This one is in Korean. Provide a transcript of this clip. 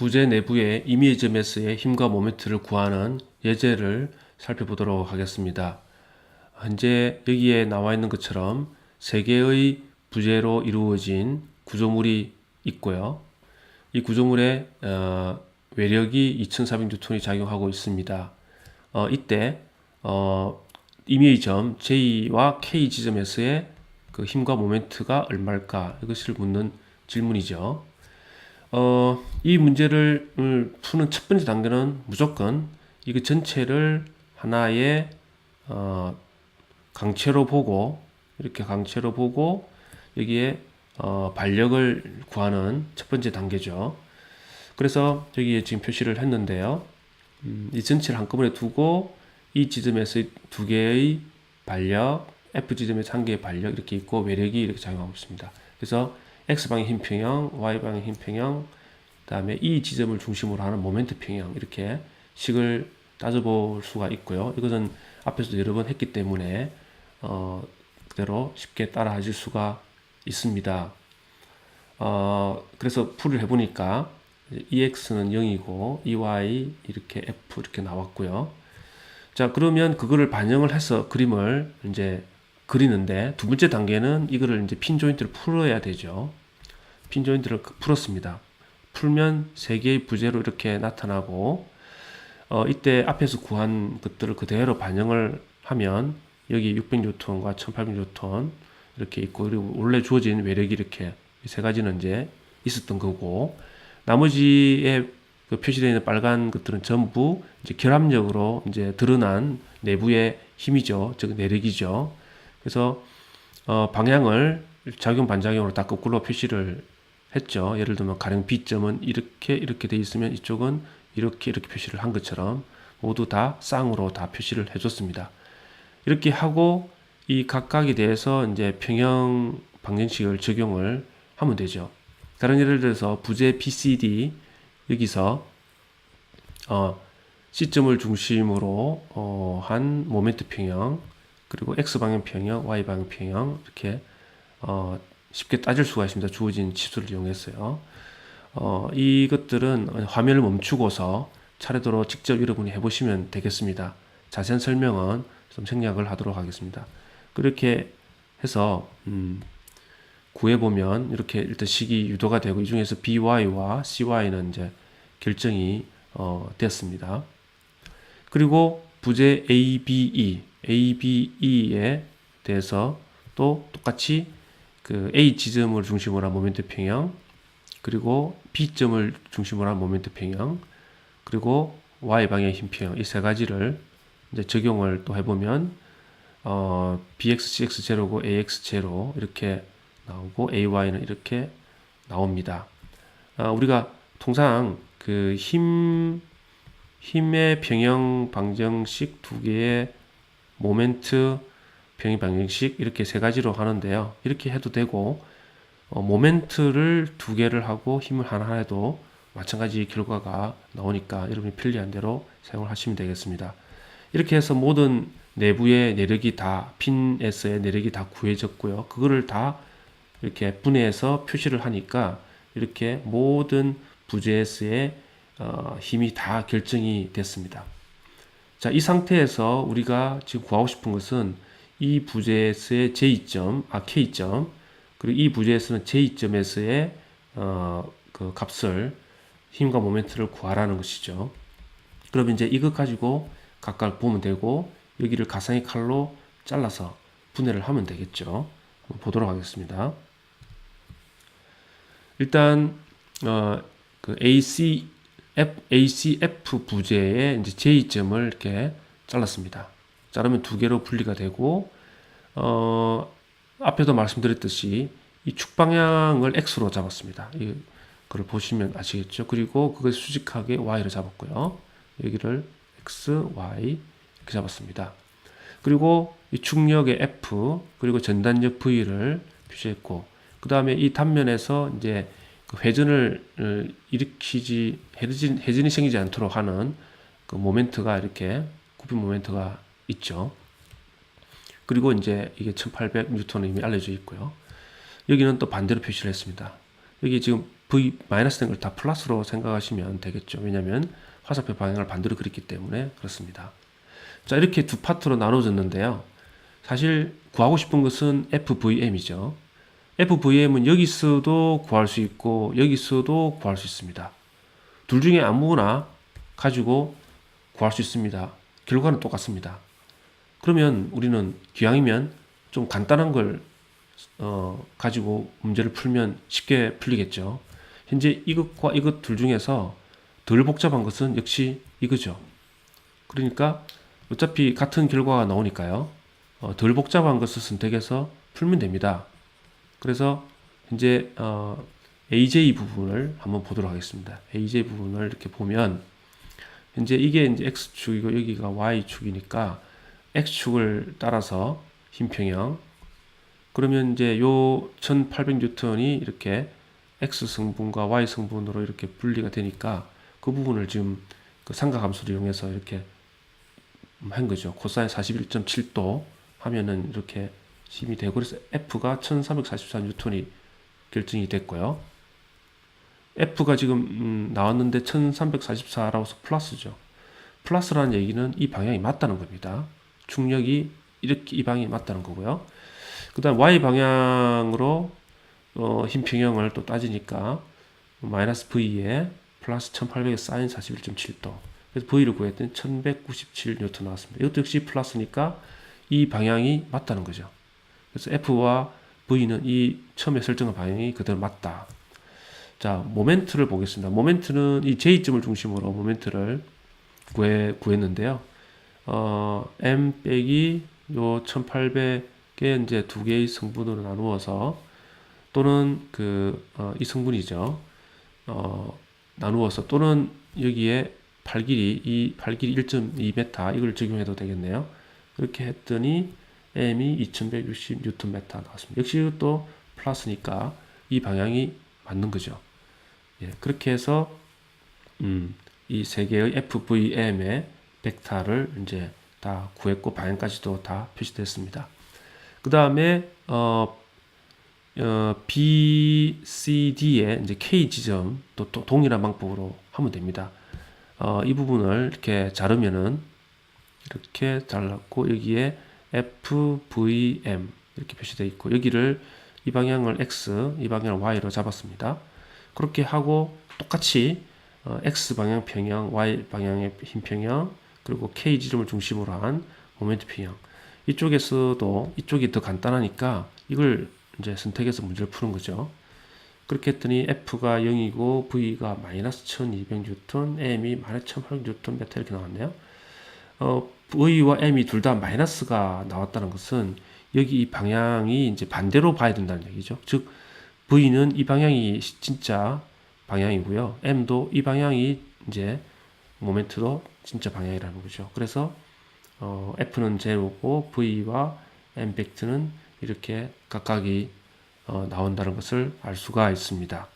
부재 내부의 이미지점에서의 힘과 모멘트를 구하는 예제를 살펴보도록 하겠습니다. 현재 여기에 나와 있는 것처럼 세 개의 부재로 이루어진 구조물이 있고요. 이 구조물에 어, 외력이 2,400N이 작용하고 있습니다. 어, 이때 어, 이미지점 J와 K 지점에서의 그 힘과 모멘트가 얼마일까 이것을 묻는 질문이죠. 어, 이 문제를 음, 푸는 첫 번째 단계는 무조건 이거 전체를 하나의 어, 강체로 보고 이렇게 강체로 보고 여기에 어, 반력을 구하는 첫 번째 단계죠. 그래서 여기에 지금 표시를 했는데요. 음, 이 전체를 한꺼번에 두고 이 지점에서 두 개의 반력, F 지점에서 한 개의 반력 이렇게 있고 외력이 이렇게 작용하고 있습니다. 그래서 X방의 힘 평형, Y방의 힘 평형, 그다음에 이 지점을 중심으로 하는 모멘트 평형 이렇게 식을 따져볼 수가 있고요. 이것은 앞에서도 여러 번 했기 때문에 어, 그대로 쉽게 따라 하실 수가 있습니다. 어, 그래서 풀을 해보니까 EX는 0이고 EY 이렇게 F 이렇게 나왔고요. 자, 그러면 그거를 반영을 해서 그림을 이제 그리는데 두 번째 단계는 이거를 이제 핀 조인트를 풀어야 되죠. 핀 조인트를 풀었습니다. 풀면 세 개의 부재로 이렇게 나타나고 어, 이때 앞에서 구한 것들을 그대로 반영을 하면 여기 600N과 1800N 이렇게 있고 그리고 원래 주어진 외력이 이렇게 세 가지는 이제 있었던 거고 나머지에 그 표시되어 있는 빨간 것들은 전부 이제 결합력으로 이제 드러난 내부의 힘이죠. 즉 내력이죠. 그래서 어, 방향을 작용 반작용으로 다 거꾸로 표시를 했죠. 예를 들면 가령 B점은 이렇게 이렇게 돼 있으면 이쪽은 이렇게 이렇게 표시를 한 것처럼 모두 다 쌍으로 다 표시를 해줬습니다. 이렇게 하고 이 각각에 대해서 이제 평형 방정식을 적용을 하면 되죠. 다른 예를 들어서 부재 BCD 여기서 어, C점을 중심으로 어, 한 모멘트 평형 그리고 X 방향 평형, Y 방향 평형 이렇게 어, 쉽게 따질 수가 있습니다. 주어진 치수를 이용해서요. 어, 이것들은 화면을 멈추고서 차례대로 직접 여러분이 해보시면 되겠습니다. 자세한 설명은 좀 생략을 하도록 하겠습니다. 그렇게 해서 음, 구해보면 이렇게 일단 식이 유도가 되고 이 중에서 BY와 CY는 이제 결정이 어, 되었습니다. 그리고 부재 ABE, ABE에 대해서 또 똑같이 그 A 지점을 중심으로 한 모멘트 평형, 그리고 B점을 중심으로 한 모멘트 평형, 그리고 Y 방향 힘 평형 이 세 가지를 이제 적용을 또 해보면 어, BX, CX 제로고 AX 제로 이렇게 나오고 AY는 이렇게 나옵니다. 어, 우리가 통상 그 힘, 힘의 평형 방정식 두 개의 모멘트 평형 방정식 이렇게 세 가지로 하는데요. 이렇게 해도 되고 어, 모멘트를 두 개를 하고 힘을 하나 해도 마찬가지 결과가 나오니까 여러분이 편리한 대로 사용을 하시면 되겠습니다. 이렇게 해서 모든 내부의 내력이 다 핀에서의 내력이 다 구해졌고요. 그거를 다 이렇게 분해해서 표시를 하니까 이렇게 모든 부재에서의 어, 힘이 다 결정이 됐습니다. 자, 이 상태에서 우리가 지금 구하고 싶은 것은 이 부재에서의 J점, 아 K점, 그리고 이 부재에서는 J점에서의 어, 그 값을 힘과 모멘트를 구하라는 것이죠. 그럼 이제 이것 가지고 각각 보면 되고 여기를 가상의 칼로 잘라서 분해를 하면 되겠죠. 보도록 하겠습니다. 일단 어, 그 AC F, ACF 부재의 이제 J점을 이렇게 잘랐습니다. 자르면 두 개로 분리가 되고 어, 앞에도 말씀드렸듯이 이 축 방향을 X로 잡았습니다. 이걸 보시면 아시겠죠? 그리고 그걸 수직하게 Y로 잡았고요. 여기를 X, Y 이렇게 잡았습니다. 그리고 이 축력의 F 그리고 전단력 V를 표시했고 그 다음에 이 단면에서 이제 그 회전을 어, 일으키지 회전, 회전이 생기지 않도록 하는 그 모멘트가 이렇게 굽힌 모멘트가 있죠. 그리고 이제 이게 1800 뉴턴은 이미 알려져 있고요. 여기는 또 반대로 표시를 했습니다. 여기 지금 V 마이너스 된 걸 다 플러스로 생각하시면 되겠죠. 왜냐하면 화살표 방향을 반대로 그렸기 때문에 그렇습니다. 자 이렇게 두 파트로 나눠졌는데요. 사실 구하고 싶은 것은 FVM이죠. FVM은 여기서도 구할 수 있고 여기서도 구할 수 있습니다. 둘 중에 아무거나 가지고 구할 수 있습니다. 결과는 똑같습니다. 그러면 우리는 기왕이면 좀 간단한 걸 어, 가지고 문제를 풀면 쉽게 풀리겠죠. 현재 이것과 이것 둘 중에서 덜 복잡한 것은 역시 이거죠. 그러니까 어차피 같은 결과가 나오니까요. 어, 덜 복잡한 것을 선택해서 풀면 됩니다. 그래서 현재 어, AJ 부분을 한번 보도록 하겠습니다. AJ 부분을 이렇게 보면 현재 이게 이제 X축이고 여기가 Y축이니까 X축을 따라서 흰 평형 그러면 이제 요 1800뉴턴이 이렇게 X 성분과 Y 성분으로 이렇게 분리가 되니까 그 부분을 지금 그 삼각함수를 이용해서 이렇게 한 거죠. 코사인 41.7도 하면은 이렇게 힘이 되고 그래서 F가 1344뉴턴이 결정이 됐고요. F가 지금 음, 나왔는데 1344라고 해서 플러스죠. 플러스라는 얘기는 이 방향이 맞다는 겁니다. 중력이 이렇게 이 방향이 맞다는 거고요. 그 다음 Y 방향으로 어, 힘 평형을 또 따지니까 마이너스 V에 플러스 1800의 사인 41.7도 그래서 V를 구했더니 1197 뉴턴 나왔습니다. 이것도 역시 플러스니까 이 방향이 맞다는 거죠. 그래서 F와 V는 이 처음에 설정한 방향이 그대로 맞다. 자, 모멘트를 보겠습니다. 모멘트는 이 J점을 중심으로 모멘트를 구해, 구했는데요. 어, M 빼기 요 1800의 이제 두 개의 성분으로 나누어서 또는 그, 어, 이 성분이죠. 어, 나누어서 또는 여기에 팔길이, 이 팔길이 1.2m 이걸 적용해도 되겠네요. 그렇게 했더니 M이 2160Nm 나왔습니다. 역시 또 플러스니까 이 방향이 맞는 거죠. 예, 그렇게 해서 음, 이 세 개의 FVM의 벡터를 이제 다 구했고 방향까지도 다 표시됐습니다. 그 다음에 어, 어, B, C, D의 이제 K 지점 또, 또 동일한 방법으로 하면 됩니다. 어, 이 부분을 이렇게 자르면은 이렇게 잘랐고 여기에 FVM 이렇게 표시되어 있고 여기를 이 방향을 X, 이 방향을 Y로 잡았습니다. 그렇게 하고 똑같이 어, X 방향 평형, Y 방향의 흰 평형, 그리고 K 지점을 중심으로 한 모멘트 평형. 이쪽에서도 이쪽이 더 간단하니까 이걸 이제 선택해서 문제를 푸는 거죠. 그렇게 했더니 F가 0이고 V가 마이너스 1200뉴턴, M이 마이너스 1800뉴턴 메타 이렇게 나왔네요. 어, V와 M이 둘 다 마이너스가 나왔다는 것은 여기 이 방향이 이제 반대로 봐야 된다는 얘기죠. 즉, V는 이 방향이 진짜 방향이고요. M도 이 방향이 이제 모멘트도 진짜 방향이라는 거죠. 그래서 어, F는 제로고 V와 M 벡트는 이렇게 각각이 어, 나온다는 것을 알 수가 있습니다.